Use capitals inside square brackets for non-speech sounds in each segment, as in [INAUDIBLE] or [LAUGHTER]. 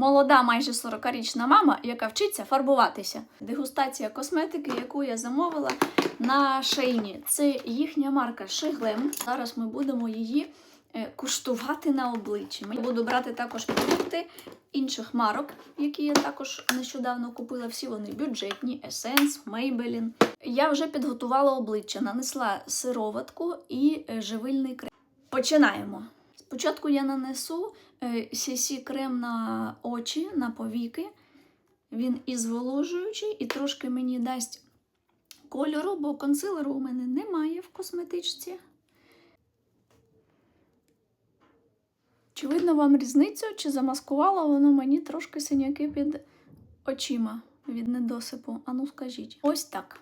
Молода, майже 40-річна мама, яка вчиться фарбуватися. Дегустація косметики, яку я замовила на шейні. Це їхня марка Шиглем. Зараз ми будемо її е, куштувати на обличчі. Я буду брати також продукти інших марок, які я також нещодавно купила. Всі вони бюджетні, Essence, Maybelline. Я вже підготувала обличчя, нанесла сироватку і е, живильний крем. Починаємо. Спочатку я нанесу CC крем на очі, на повіки. Він і зволожуючий, і трошки мені дасть кольору, бо консилеру у мене немає в косметичці. Чи видно вам різницю, чи замаскувало воно мені трошки синяки під очима від недосипу? Ану, скажіть. Ось так.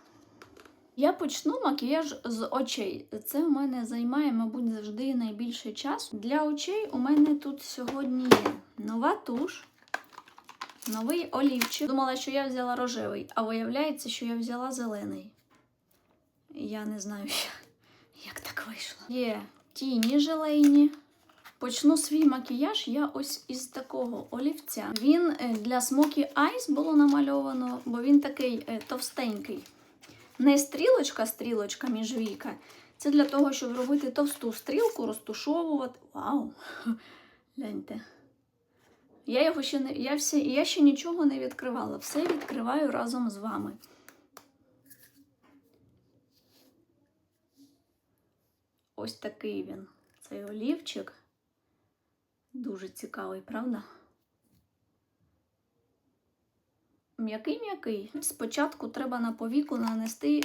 Я почну макіяж з очей. Це у мене займає, мабуть, завжди найбільше часу. Для очей у мене тут сьогодні є нова туш, новий олівчик. Думала, що я взяла рожевий, а виявляється, що я взяла зелений. Я не знаю, [LAUGHS] як так вийшло. Є тіні желейні. Почну свій макіяж я ось із такого олівця. Він е, для Smoky Eyes було намальовано, бо він такий е, товстенький. Не стрілочка, стрілочка міжвійка. Це для того, щоб робити товсту стрілку, розтушовувати. Вау! [LAUGHS] Гляньте. Я його ще не. Я, все, я ще нічого не відкривала. Все відкриваю разом з вами. Ось такий він. Цей олівчик. Дуже цікавий, правда? М'який-м'який. Спочатку треба на повіку нанести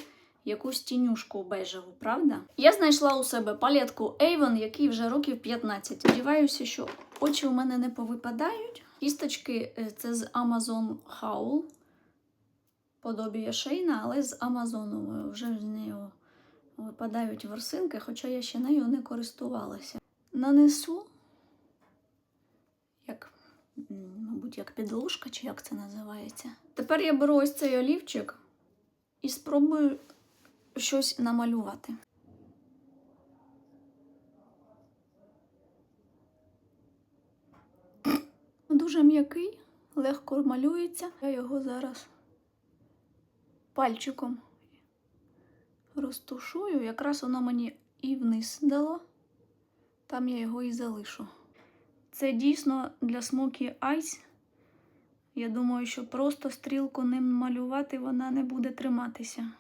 якусь тінюшку бежеву, правда? Я знайшла у себе палетку Avon, який вже років 15. Сподіваюся, що очі у мене не повипадають. Кісточки е, це з Amazon Howl. Подобіє шейна, але з Амазону. Вже з неї випадають ворсинки, хоча я ще нею не користувалася. Нанесу, мабуть, як підложка, чи як це називається. Тепер я беру ось цей олівчик і спробую щось намалювати. Дуже м'який, легко малюється. Я його зараз пальчиком розтушую. Якраз воно мені і вниз дало, там я його і залишу. Це дійсно для Smoky Eyes. Я думаю, що просто стрілку ним малювати вона не буде триматися.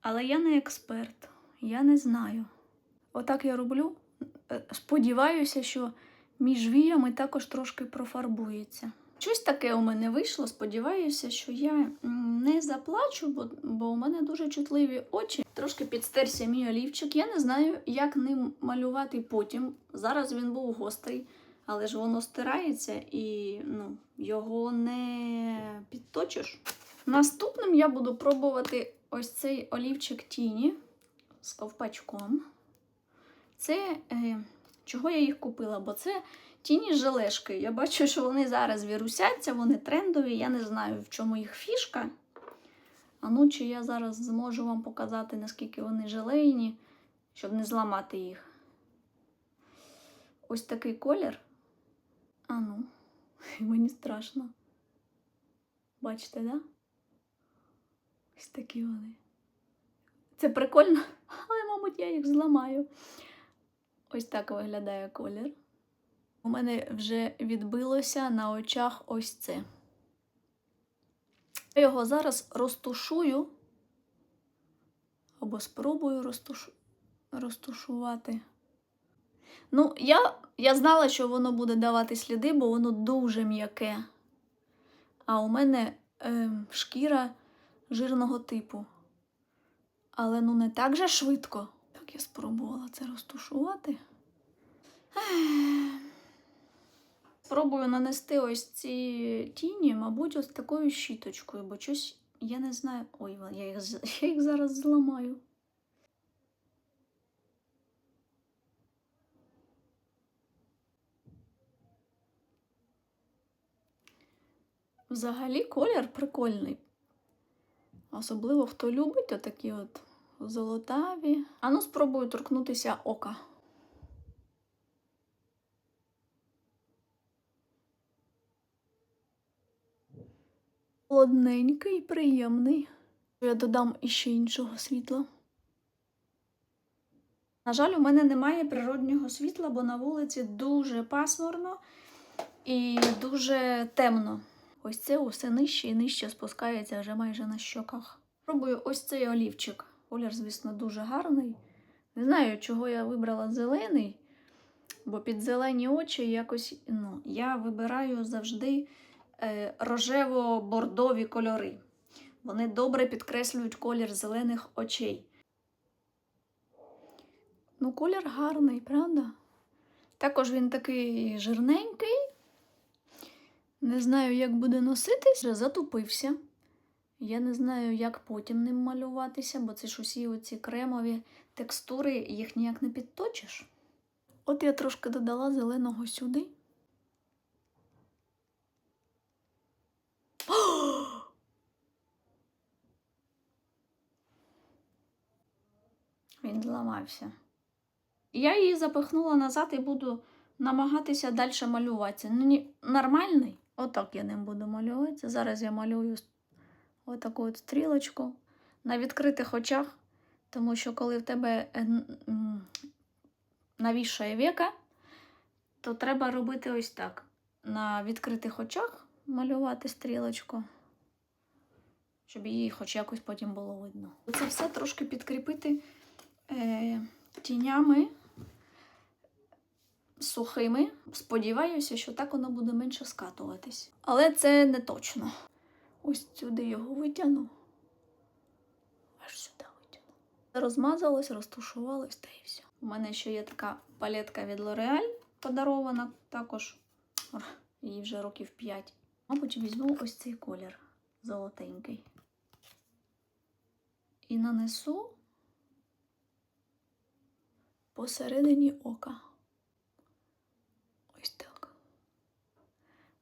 Але я не експерт, я не знаю. Отак я роблю. Е, Сподіваюся, що між віями також трошки профарбується. Щось таке у мене вийшло. Сподіваюся, що я не заплачу, бо, бо у мене дуже чутливі очі. Трошки підстерся мій олівчик. Я не знаю, як ним малювати потім. Зараз він був гострий, але ж воно стирається і ну, його не підточиш. Наступним я буду пробувати ось цей олівчик тіні з ковпачком. Це е, чого я їх купила? Бо це тіні желешки. Я бачу, що вони зараз вірусяться, вони трендові. Я не знаю, в чому їх фішка. А ну, чи я зараз зможу вам показати, наскільки вони желейні, щоб не зламати їх. Ось такий колір. А ну, [LAUGHS] мені страшно. Бачите, да? Ось такі вони. Це прикольно, [LAUGHS] але, мабуть, я їх зламаю. Ось так виглядає колір. У мене вже відбилося на очах ось це. Я його зараз розтушую або спробую розтуш... розтушувати. Ну, я, я знала, що воно буде давати сліди, бо воно дуже м'яке. А у мене е, шкіра жирного типу. Але ну не так же швидко. Так я спробувала це розтушувати. Спробую нанести ось ці тіні, мабуть, ось такою щіточкою, бо щось я не знаю. Ой, я їх, [LAUGHS] я їх зараз зламаю. Взагалі колір прикольний. Особливо хто любить такі от золотаві. Ану, спробую торкнутися ока. Холодненький, приємний. Я додам іще іншого світла. На жаль, у мене немає природнього світла, бо на вулиці дуже пасмурно і дуже темно. Ось це усе нижче і нижче спускається вже майже на щоках. Пробую ось цей олівчик. Колір, звісно, дуже гарний. Не знаю, чого я вибрала зелений, бо під зелені очі якось ну, я вибираю завжди рожево-бордові кольори. Вони добре підкреслюють колір зелених очей. Ну, колір гарний, правда? Також він такий жирненький. Не знаю, як буде носитись, затупився. Я не знаю, як потім ним малюватися, бо це ж усі оці кремові текстури, їх ніяк не підточиш. От я трошки додала зеленого сюди. [GASPS] Він зламався. Я її запихнула назад і буду намагатися далі малюватися. Ну, ні, нормальний. Отак я ним буду малюватися. Зараз я малюю отаку от стрілочку на відкритих очах, тому що коли в тебе е, навішає века, то треба робити ось так. На відкритих очах малювати стрілочку, щоб її хоч якось потім було видно. Це все трошки підкріпити е, тінями сухими. Сподіваюся, що так воно буде менше скатуватись. Але це не точно. Ось сюди його витягну. Аж сюди витягну. Розмазалось, розтушувалось та і все. У мене ще є така палетка від L'Oreal подарована, також їй вже років 5. Мабуть, візьму ось цей колір золотенький. І нанесу посередині ока. Ось так.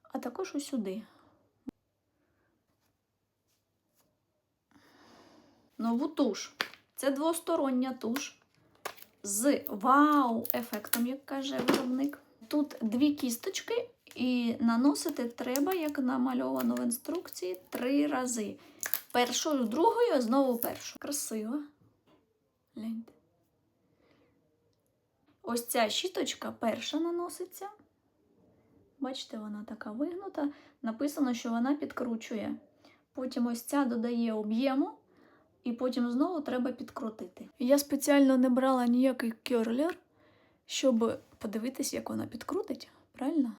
А також ось сюди. Нову туш. Це двостороння туш з вау-ефектом, як каже виробник. Тут дві кісточки, і наносити треба, як намальовано в інструкції, три рази. Першою, другою, а знову першу. Красиво. Гляньте. Ось ця щіточка перша наноситься. Бачите, вона така вигнута. Написано, що вона підкручує. Потім ось ця додає об'єму, і потім знову треба підкрутити. Я спеціально не брала ніякий керлер, щоб подивитись, як вона підкрутить. Правильно?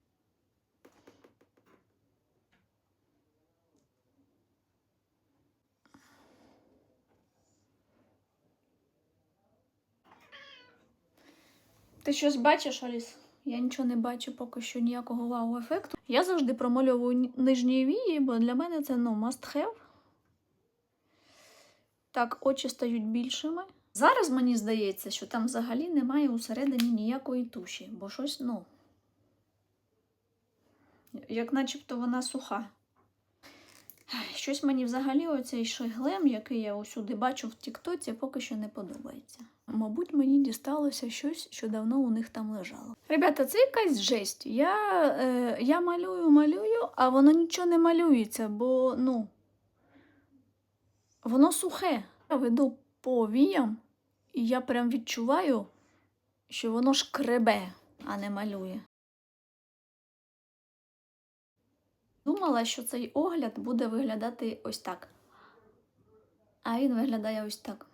Ти щось бачиш, Аліс? Я нічого не бачу поки що ніякого вау-ефекту. Я завжди промальовую ні- нижні вії, бо для мене це ну, must have. Так, очі стають більшими. Зараз мені здається, що там взагалі немає усередині ніякої туші, бо щось, ну. Як начебто вона суха. Щось мені взагалі оцей шеглем, який я усюди бачу в Тіктоці, поки що не подобається. Мабуть, мені дісталося щось, що давно у них там лежало. Ребята, це якась жесть. Я, е, я малюю, малюю, а воно нічого не малюється, бо ну, воно сухе. Я веду по віям, і я прям відчуваю, що воно шкребе, а не малює. Думала, що цей огляд буде виглядати ось так. А він виглядає ось так.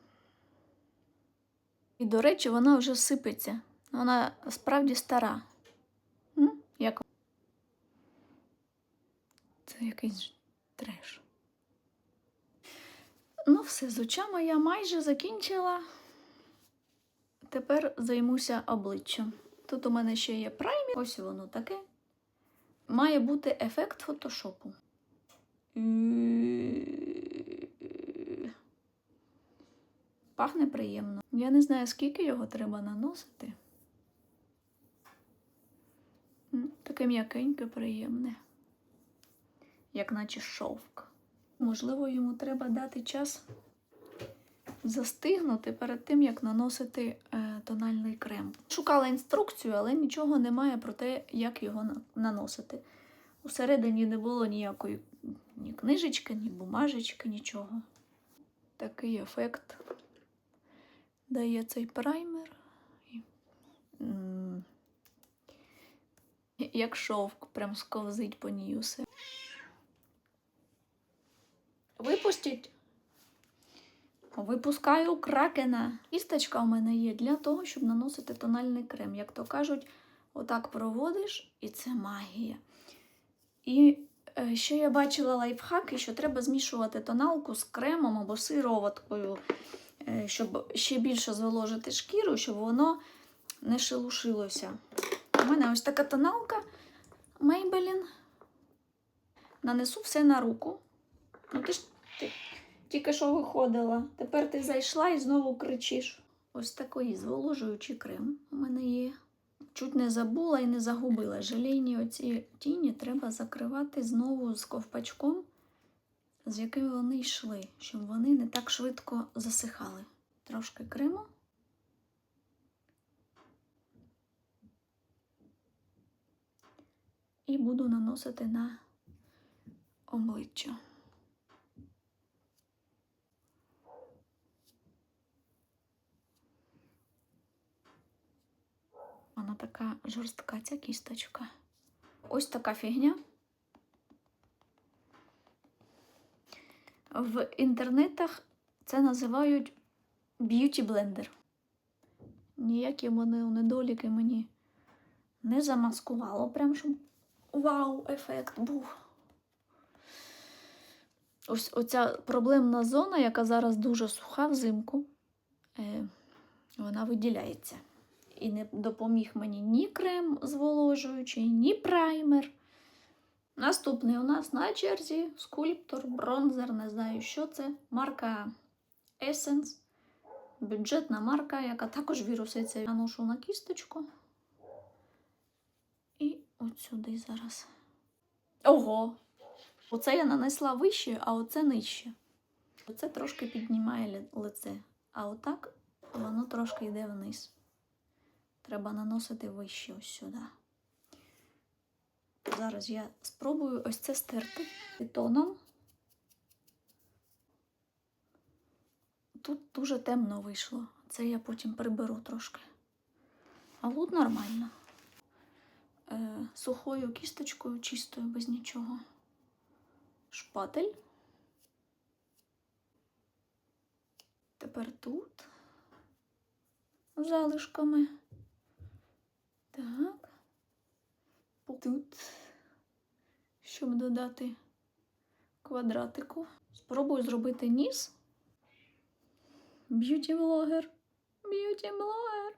І, до речі, вона вже сипеться. Вона справді стара. Як? Це якийсь треш. Ну, все, з очами я майже закінчила. Тепер займуся обличчям. Тут у мене ще є праймі, ось воно таке. Має бути ефект фотошопу. Пахне приємно. Я не знаю, скільки його треба наносити. Таке м'якеньке, приємне, як наче шовк. Можливо, йому треба дати час застигнути перед тим, як наносити е, тональний крем. Шукала інструкцію, але нічого немає про те, як його наносити. Усередині не було ніякої Ні книжечки, ні бумажечки, нічого. Такий ефект дає цей праймер. Як шовк, прям сковзить по ній усе. Випустіть. Випускаю кракена. Кісточка у мене є для того, щоб наносити тональний крем. Як то кажуть, отак проводиш, і це магія. І е, ще я бачила лайфхаки, що треба змішувати тоналку з кремом або сироваткою, е, щоб ще більше зволожити шкіру, щоб воно не шелушилося. У мене ось така тоналка Maybelline. Нанесу все на руку. Ну, ти ж ти тільки що виходила. Тепер ти зайшла і знову кричиш. Ось такий зволожуючий крем у мене є. Чуть не забула і не загубила. Желейні оці тіні треба закривати знову з ковпачком, з яким вони йшли, щоб вони не так швидко засихали. Трошки крему. І буду наносити на обличчя. Вона така жорстка ця кісточка. Ось така фігня. В інтернетах це називають б'юті блендер. Ніякі вони недоліки мені не замаскувало, прям щоб вау-ефект був. Ось оця проблемна зона, яка зараз дуже суха взимку, е, вона виділяється. І не допоміг мені ні крем зволожуючий, ні праймер. Наступний у нас на черзі скульптор, бронзер, не знаю, що це. Марка Essence. Бюджетна марка, яка також віруситься. Я наношу на кісточку. І от сюди зараз. Ого! Оце я нанесла вище, а оце нижче. Оце трошки піднімає лице. А отак воно трошки йде вниз. Треба наносити вище ось сюди. Зараз я спробую ось це стерти тоном. Тут дуже темно вийшло. Це я потім приберу трошки. А тут нормально. Е, сухою кісточкою, чистою, без нічого. Шпатель. Тепер тут залишками. Так. Тут, щоб додати квадратику. Спробую зробити ніс. Б'юті блогер. Б'юті блогер.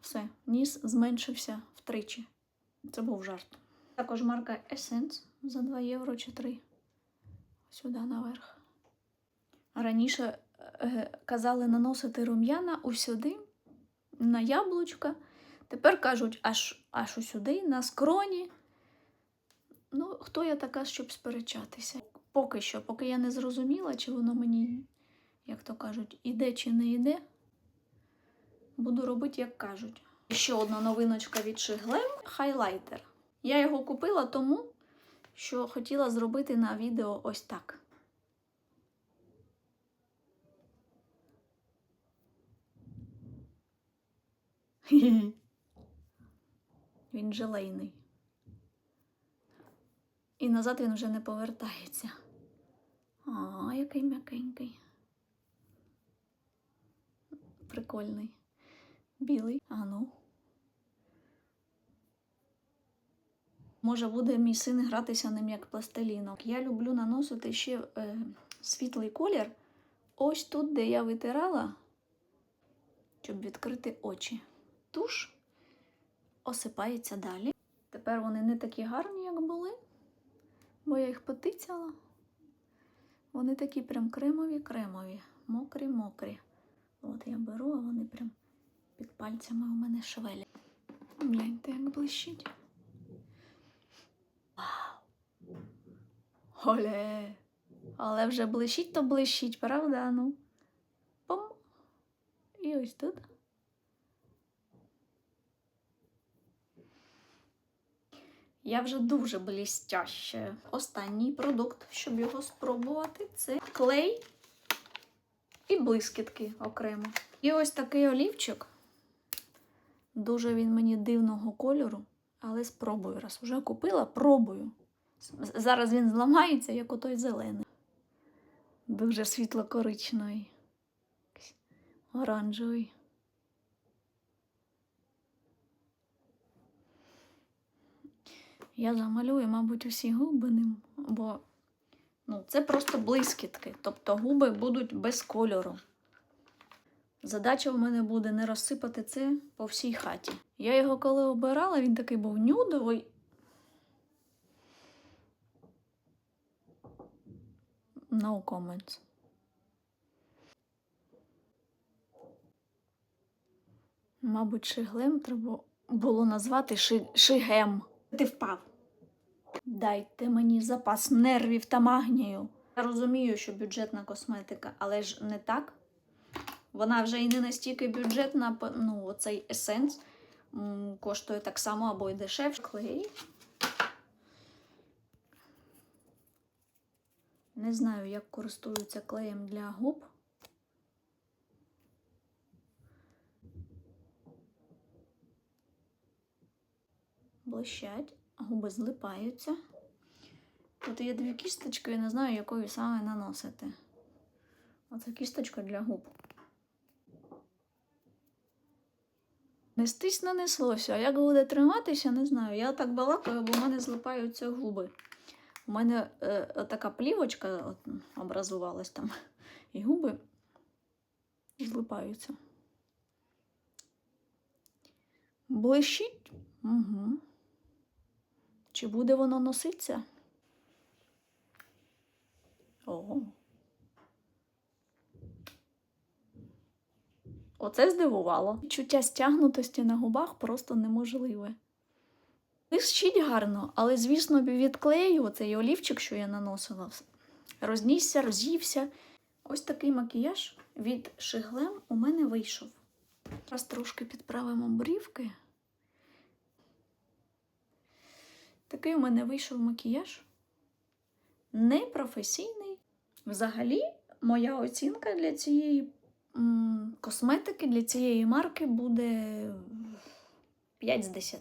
Все, ніс зменшився втричі. Це був жарт. Також марка Essence за 2 євро чи 3. Сюди наверх. Раніше е, казали наносити рум'яна усюди, на яблучка. Тепер кажуть, аж, аж усюди, на скроні. Ну, хто я така, щоб сперечатися? Поки що, поки я не зрозуміла, чи воно мені, як то кажуть, іде чи не йде, буду робити, як кажуть. Ще одна новиночка від Шиглем хайлайтер. Я його купила тому, що хотіла зробити на відео ось так. [LAUGHS] Він желейний. І назад він вже не повертається. А, який м'якенький. Прикольний. Білий. А ну. Може, буде мій син гратися ним як пластиліном. Я люблю наносити ще е, світлий колір. Ось тут, де я витирала, щоб відкрити очі. Туш осипається далі. Тепер вони не такі гарні, як були, бо я їх потицяла. Вони такі прям кремові-кремові, мокрі-мокрі. От я беру, а вони прям під пальцями у мене шевелять. Гляньте, як блищить. Вау! Оле! Але вже блищить, то блищить, правда? Ну. Пом. І ось тут. Я вже дуже блістяще. Останній продукт, щоб його спробувати, це клей і блискітки окремо. І ось такий олівчик. Дуже він мені дивного кольору, але спробую. Раз вже купила, пробую. Зараз він зламається, як отой зелений. Дуже світло-коричневий. Оранжевий. Я замалюю, мабуть, усі губи ним, бо ну, це просто блискітки. Тобто губи будуть без кольору. Задача в мене буде не розсипати це по всій хаті. Я його коли обирала, він такий був нюдовий. No comments. Мабуть, шиглем треба було назвати ши... шигем. Ти впав. Дайте мені запас нервів та магнію. Я розумію, що бюджетна косметика, але ж не так. Вона вже і не настільки бюджетна, ну, оцей есенс м, коштує так само або й дешевше. Клей. Не знаю, як користуються клеєм для губ. Блищать, губи злипаються. Тут є дві кісточки, я не знаю, якою саме наносити. Оце кісточка для губ. Нестись нанеслося, а як буде триматися, не знаю. Я так балакаю, бо в мене злипаються губи. У мене е, така плівочка от, образувалась там, і губи злипаються. Блищить? Угу. Чи буде воно носитися? О. Оце здивувало. Відчуття стягнутості на губах просто неможливе. Блищить гарно, але, звісно, від клею цей олівчик, що я наносила, рознісся, роз'ївся. Ось такий макіяж від шиглем у мене вийшов. Зараз трошки підправимо брівки. Такий у мене вийшов макіяж. Непрофесійний. Взагалі, моя оцінка для цієї косметики, для цієї марки буде 5 з 10.